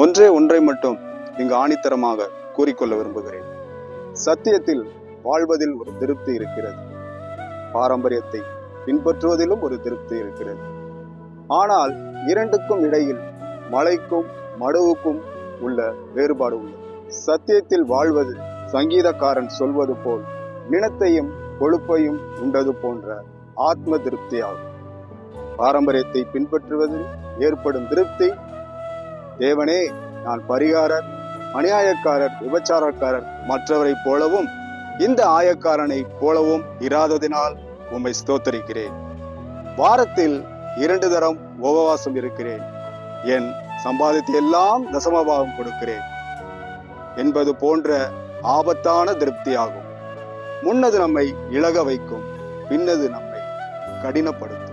ஒன்றே ஒன்றை மட்டும் இங்கு ஆணித்தரமாக கூறிக்கொள்ள விரும்புகிறேன். சத்தியத்தில் வாழ்வதில் ஒரு திருப்தி இருக்கிறது. பாரம்பரியத்தை பின்பற்றுவதிலும் ஒரு திருப்தி இருக்கிறது. ஆனால் இரண்டுக்கும் இடையில் மலைக்கும் மடுவுக்கும் உள்ள வேறுபாடு உள்ளது சத்தியத்தில் வாழ்வது சங்கீதக்காரன் சொல்வது போல் நினத்தையும் கொழுப்பையும் உண்டது போன்ற ஆத்ம திருப்தியாகும். பாரம்பரியத்தை பின்பற்றுவதில் ஏற்படும் திருப்தி தேவனே நான் பரிகாரர் அநியாயக்காரர் விபச்சாரக்காரர் மற்றவரைப் போலவும் இந்த ஆயக்காரனை போலவும் இராததினால் உம்மை ஸ்தோத்தரிக்கிறேன். வாரத்தில் இரண்டு தரம் உபவாசம் இருக்கிறேன். என் சம்பாதித்து எல்லாம் தசமபாகம் கொடுக்கிறேன் என்பது போன்ற ஆபத்தான திருப்தியாகும். முன்னது நம்மை இழக வைக்கும் பின்னது நம்மை கடினப்படுத்தும்.